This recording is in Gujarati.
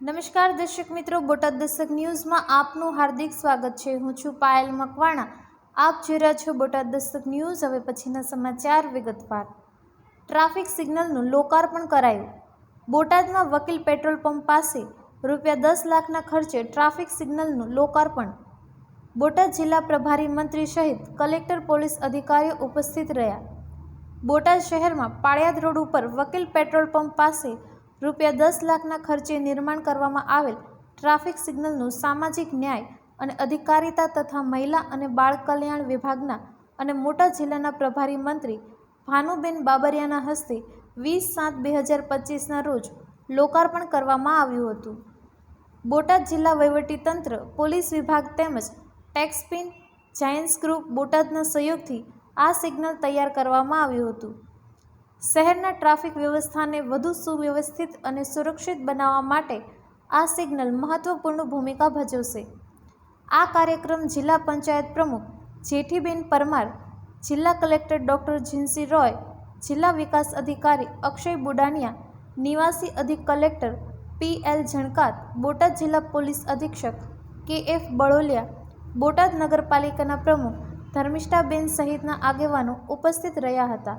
નમસ્કાર દર્શક મિત્રો, બોટાદ દર્શક ન્યૂઝમાં આપનું હાર્દિક સ્વાગત છે. હું છું પાયલ મકવાણા. આપ જોઈ રહ્યા છો બોટાદ દર્શક ન્યૂઝ. હવે પછીના સમાચાર વિગતવાર. ટ્રાફિક સિગ્નલનું લોકાર્પણ કરાયું. બોટાદમાં વકીલ પેટ્રોલ પંપ પાસે રૂપિયા દસ લાખના ખર્ચે ટ્રાફિક સિગ્નલનું લોકાર્પણ. બોટાદ જિલ્લા પ્રભારી મંત્રી સહિત કલેક્ટર, પોલીસ અધિકારીઓ ઉપસ્થિત રહ્યા. બોટાદ શહેરમાં પાળિયાદ રોડ ઉપર વકીલ પેટ્રોલ પંપ પાસે રૂપિયા દસ લાખના ખર્ચે નિર્માણ કરવામાં આવેલ ટ્રાફિક સિગ્નલનું સામાજિક ન્યાય અને અધિકારિતા તથા મહિલા અને બાળ કલ્યાણ વિભાગના અને મોટા જિલ્લાના પ્રભારી મંત્રી ભાનુબેન બાબરિયાના હસ્તે વીસ સાત બે હજાર પચીસના રોજ લોકાર્પણ કરવામાં આવ્યું હતું. બોટાદ જિલ્લા વહીવટીતંત્ર, પોલીસ વિભાગ તેમજ ટેક્સપિન જાયન્સ ગ્રુપ બોટાદના સહયોગથી આ સિગ્નલ તૈયાર કરવામાં આવ્યું હતું. શહેરના ટ્રાફિક વ્યવસ્થાને વધુ સુવ્યવસ્થિત અને સુરક્ષિત બનાવવા માટે આ સિગ્નલ મહત્વપૂર્ણ ભૂમિકા ભજવશે. આ કાર્યક્રમ જિલ્લા પંચાયત પ્રમુખ જેઠીબેન પરમાર, જિલ્લા કલેક્ટર ડૉક્ટર જીન્સી રોય, જિલ્લા વિકાસ અધિકારી અક્ષય બુડાનિયા, નિવાસી અધિક collector P L Jhankat Botad જિલ્લા પોલીસ અધિક્ષક કે એફ બળોલિયા, બોટાદ નગરપાલિકાના પ્રમુખ ધર્મિષ્ઠાબેન સહિતના આગેવાનો ઉપસ્થિત રહ્યા હતા.